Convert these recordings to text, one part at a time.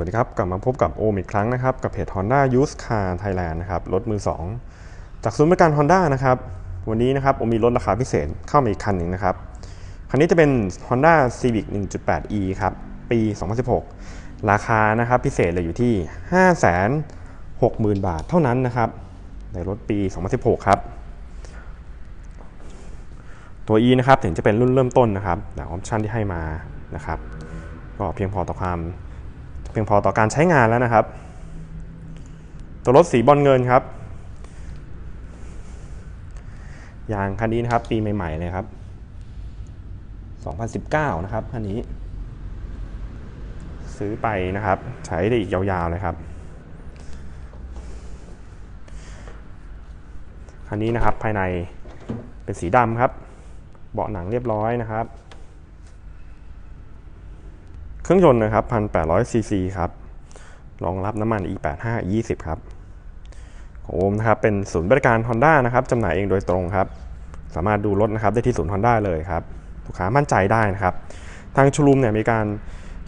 สวัสดีครับ กลับมาพบกับโอมอีกครั้งนะครับ กับเพจ Honda Used Car Thailand นะครับรถมือ 2 จากศูนย์บริการ Honda นะครับ วันนี้นะครับโอมมีรถราคาพิเศษเข้ามาอีกคันหนึ่งนะครับ คันนี้จะเป็น Honda Civic 1.8e ครับ ปี 2016 ราคานะครับพิเศษเลยอยู่ที่ 560,000 บาทเท่านั้นนะครับ ในรถปี 2016 ครับ ตัว E นะครับถึงจะเป็นรุ่นเริ่มต้นนะครับแต่ออปชันที่ให้มานะครับก็เพียงพอต่อความ เพียงพอต่อการใช้งานแล้วนะครับ ตัวรถสีบอลเงินครับยางคันนี้นะครับ ปีใหม่ ๆ เลยครับ 2019 นะครับคันนี้ ซื้อไปนะครับ ใช้ได้อีกยาวๆเลยครับคันนี้นะครับภายในเป็นสีดำครับ เบาะหนังเรียบร้อยนะครับ เครื่องยนต์นะครับ 1,800 ซีซีครับ รองรับน้ำมัน E85 20 ครับของโอมนะครับ เป็นศูนย์บริการ Honda นะครับจำหน่ายเองโดยตรงครับ สามารถดูรถนะครับได้ที่ศูนย์ Honda เลยครับ ลูกค้ามั่นใจได้นะครับ ทางชูรูมเนี่ยมีการ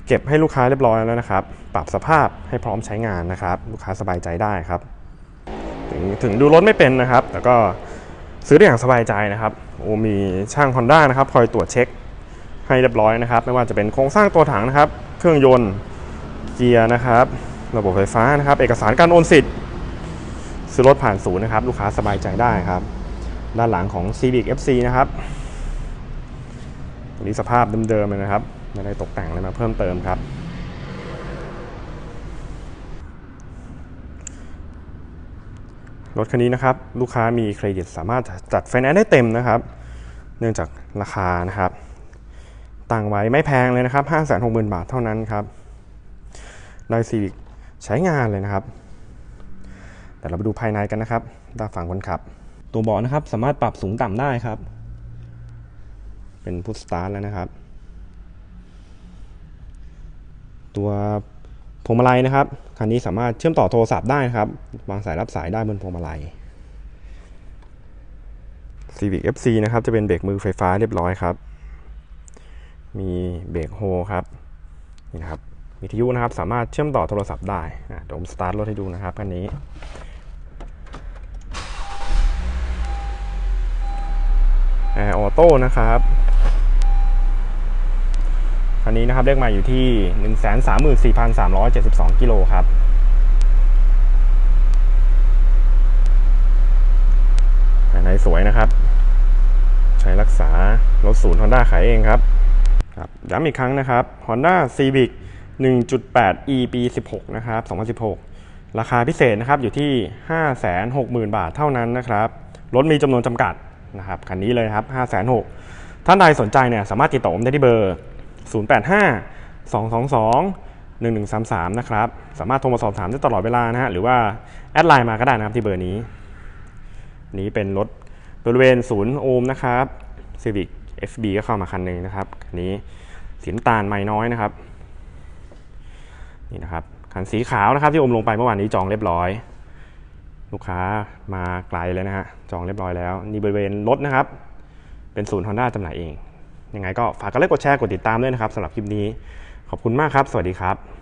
เก็บให้ลูกค้าเรียบร้อยแล้วนะครับ ปรับสภาพให้พร้อมใช้งานนะครับ ลูกค้าสบายใจได้ครับ ถึงถึงดูรถไม่เป็นนะครับ แต่ก็ซื้อได้อย่างสบายใจนะครับ โอมีช่าง Honda นะครับ คอยตรวจเช็ค ให้เรียบร้อยนะครับ ไม่ว่าจะเป็นโครงสร้างตัวถังนะครับ เครื่องยนต์เกียร์นะครับ ระบบไฟฟ้านะครับ เอกสารการโอนสิทธิ์ซื้อรถผ่านศูนย์นะครับ ลูกค้าสบายใจได้ครับ ด้านหลังของ Civic FC นะครับตัวนี้สภาพเดิมๆเลยนะครับไม่ได้ตกแต่งอะไรมาเพิ่มเติมครับรถคันนี้นะครับลูกค้ามีเครดิตสามารถจัดไฟแนนซ์ได้เต็มนะครับ เนื่องจากราคานะครับ ตั้งไว้ไม่แพงเลยนะครับ 560,000 บาทเท่านั้นครับได้ซีวิกใช้งานเลยนะครับแต่เราไปดูภายในกันนะครับ ด้านฝั่งคนขับ ตัวเบาะนะครับสามารถปรับสูงต่ำได้ครับ เป็นพุทสตาร์ทแล้วนะครับ ตัวพวงมาลัยนะครับ คันนี้สามารถเชื่อมต่อโทรศัพท์ได้นะครับ วางสายรับสายได้บนพวงมาลัย Civic FC นะครับ จะเป็นเบรกมือไฟฟ้าเรียบร้อยครับ มีเบรกโฮครับนี่นะครับวิทยุนะครับสามารถเชื่อมต่อโทรศัพท์ได้อะเดี๋ยวผมสตาร์ทรถให้ดูนะครับคันนี้แอร์ออโต้นะครับคันนี้นะครับเลขหมาอยู่ที่ 134,372 กิโลครับภายในสวยนะครับ ใช้รักษารถศูนย์ Honda ขายเองครับ ครับย้ำอีกครั้งนะครับ Honda Civic 1.8e ปี16 นะครับ 2016 ราคาพิเศษนะครับอยู่ที่ 560,000 บาทเท่านั้นนะครับ รถมีจำนวนจำกัดนะครับคันนี้เลยครับ 560,000 ท่านใดสนใจเนี่ยสามารถติดต่อผมได้ที่เบอร์ 085 222 1133 นะครับ สามารถโทรมาสอบถามได้ตลอดเวลานะฮะ หรือว่า แอดไลน์มาก็ได้นะครับที่เบอร์นี้ นี้เป็นรถบริเวณศูนย์โอมนะครับ Civic FB ก็เข้ามาคันหนึ่งนะครับคันนี้สีน้ำตาลไม่น้อยนะครับนี่นะครับคันสีขาวนะครับที่อมลงไปเมื่อวานนี้จองเรียบร้อย ลูกค้ามาไกลเลยนะฮะจองเรียบร้อยแล้วนี่บริเวณรถนะครับ เป็นศูนย์ Honda จำหน่ายเองยังไงก็ฝากกดไลค์กดแชร์กดติดตามด้วยนะครับสำหรับคลิปนี้ขอบคุณมากครับ สวัสดีครับ